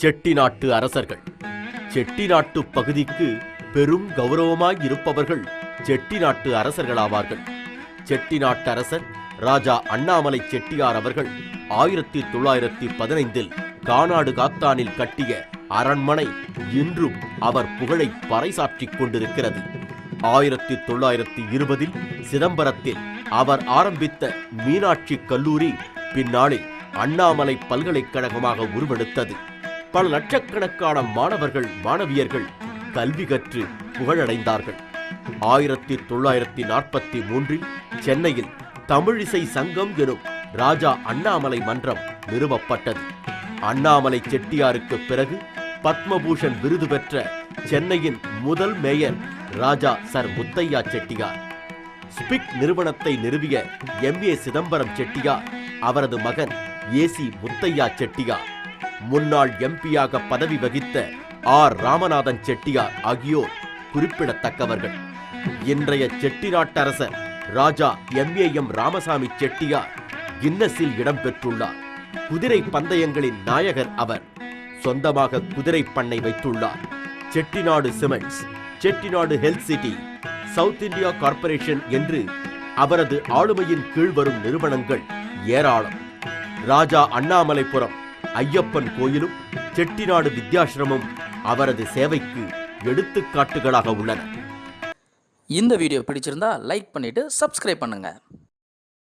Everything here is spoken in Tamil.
செட்டிநாட்டு அரசர்கள். செட்டிநாட்டு பகுதிக்கு பெரும் கௌரவமாய் இருப்பவர்கள் செட்டிநாட்டு அரசர்களாவார்கள். செட்டிநாட்டு அரசர் ராஜா அண்ணாமலை செட்டியார் அவர்கள் ஆயிரத்தி தொள்ளாயிரத்தி பதினைந்தில் கானாடு காத்தானில் கட்டிய அரண்மனை இன்றும் அவர் புகழை பறைசாற்றிக் கொண்டிருக்கிறது. ஆயிரத்தி தொள்ளாயிரத்தி இருபதில் சிதம்பரத்தில் அவர் ஆரம்பித்த மீனாட்சி கல்லூரி பின்னாளில் அண்ணாமலை பல்கலைக்கழகமாக உருவெடுத்தது. பல லட்சக்கணக்கான மாணவர்கள் மாணவியர்கள் கல்வி கற்று புகழடைந்தார்கள். ஆயிரத்தி தொள்ளாயிரத்தி நாற்பத்தி மூன்றில் சென்னையில் தமிழிசை சங்கம் எனும் ராஜா அண்ணாமலை மன்றம் நிறுவப்பட்டது. அண்ணாமலை செட்டியாருக்கு பிறகு பத்மபூஷன் விருது பெற்ற சென்னையின் முதல் மேயர் ராஜா சர் முத்தையா செட்டியார். ஸ்பிக் நிறுவனத்தை நிறுவிய எம் ஏ சிதம்பரம் செட்டியார் அவரது மகன் ஏசி முத்தையா செட்டியார். முன்னாள் எம்பியாக பதவி வகித்த ஆர். ராமநாதன் செட்டியார் ஆகியோர் குறிப்பிடத்தக்கவர்கள். இன்றைய செட்டிநாட்டரசர் Raja M. A. M. Ramasamy Chettiar கின்னஸில் இடம்பெற்றுள்ளார். குதிரை பந்தயங்களின் நாயகர் அவர் சொந்தமாக குதிரை பண்ணை வைத்துள்ளார். Chettinad cements Chettinad health city south India corporation என்று அவரது ஆளுமையின் கீழ் வரும் நிறுவனங்கள் ஏராளம். ராஜா அண்ணாமலைபுரம் ஐயப்பன் கோயிலும் செட்டிநாடு வித்யாசிரமும் அவரது சேவைக்கு எடுத்துக்காட்டுகளாக உள்ளன. இந்த வீடியோ பிடிச்சிருந்தா லைக் பண்ணிவிட்டு சப்ஸ்கிரைப் பண்ணுங்கள்